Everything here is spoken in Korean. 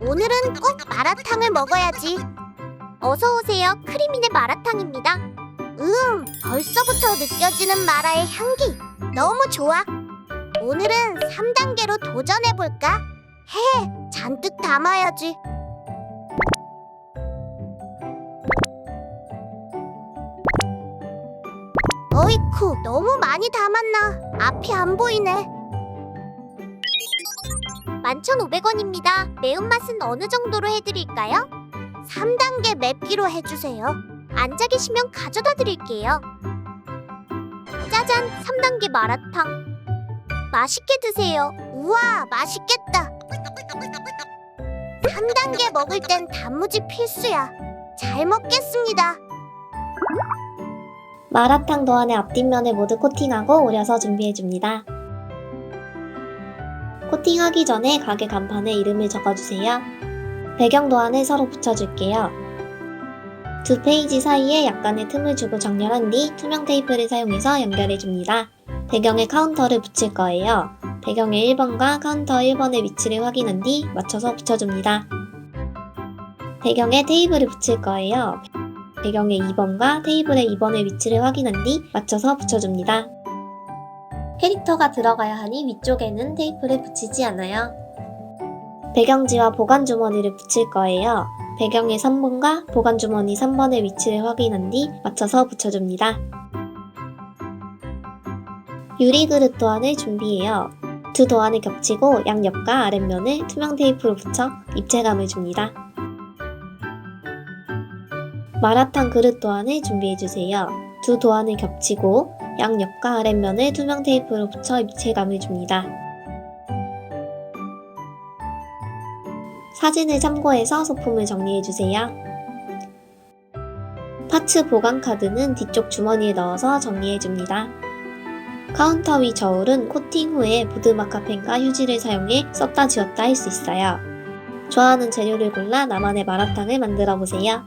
오늘은 꼭 마라탕을 먹어야지. 어서 오세요. 크리미네 마라탕입니다. 음, 벌써부터 느껴지는 마라의 향기. 너무 좋아. 오늘은 3단계로 도전해 볼까? 해, 잔뜩 담아야지. 어이쿠, 너무 많이 담았나? 앞이 안 보이네. 11,500원입니다. 매운맛은 어느 정도로 해드릴까요? 3단계 맵기로 해주세요. 앉아 계시면 가져다 드릴게요. 짜잔, 3단계 마라탕. 맛있게 드세요. 우와, 맛있겠다. 3단계 먹을 땐 단무지 필수야. 잘 먹겠습니다. 마라탕 도안의 앞뒷면을 모두 코팅하고 오려서 준비해줍니다. 코팅하기 전에 가게 간판에 이름을 적어주세요. 배경 도안을 서로 붙여줄게요. 두 페이지 사이에 약간의 틈을 주고 정렬한 뒤 투명 테이프를 사용해서 연결해줍니다. 배경에 카운터를 붙일 거예요. 배경의 1번과 카운터 1번의 위치를 확인한 뒤 맞춰서 붙여줍니다. 배경에 테이블을 붙일 거예요. 배경의 2번과 테이블의 2번의 위치를 확인한 뒤 맞춰서 붙여줍니다. 캐릭터가 들어가야 하니 위쪽에는 테이프를 붙이지 않아요. 배경지와 보관 주머니를 붙일 거예요. 배경의 3번과 보관 주머니 3번의 위치를 확인한 뒤 맞춰서 붙여줍니다. 유리 그릇 도안을 준비해요. 두 도안을 겹치고 양옆과 아랫면을 투명 테이프로 붙여 입체감을 줍니다. 마라탕 그릇 도안을 준비해주세요. 두 도안을 겹치고 양 옆과 아랫면을 투명 테이프로 붙여 입체감을 줍니다. 사진을 참고해서 소품을 정리해주세요. 파츠 보관 카드는 뒤쪽 주머니에 넣어서 정리해줍니다. 카운터 위 저울은 코팅 후에 보드마카펜과 휴지를 사용해 썼다 지웠다 할 수 있어요. 좋아하는 재료를 골라 나만의 마라탕을 만들어 보세요.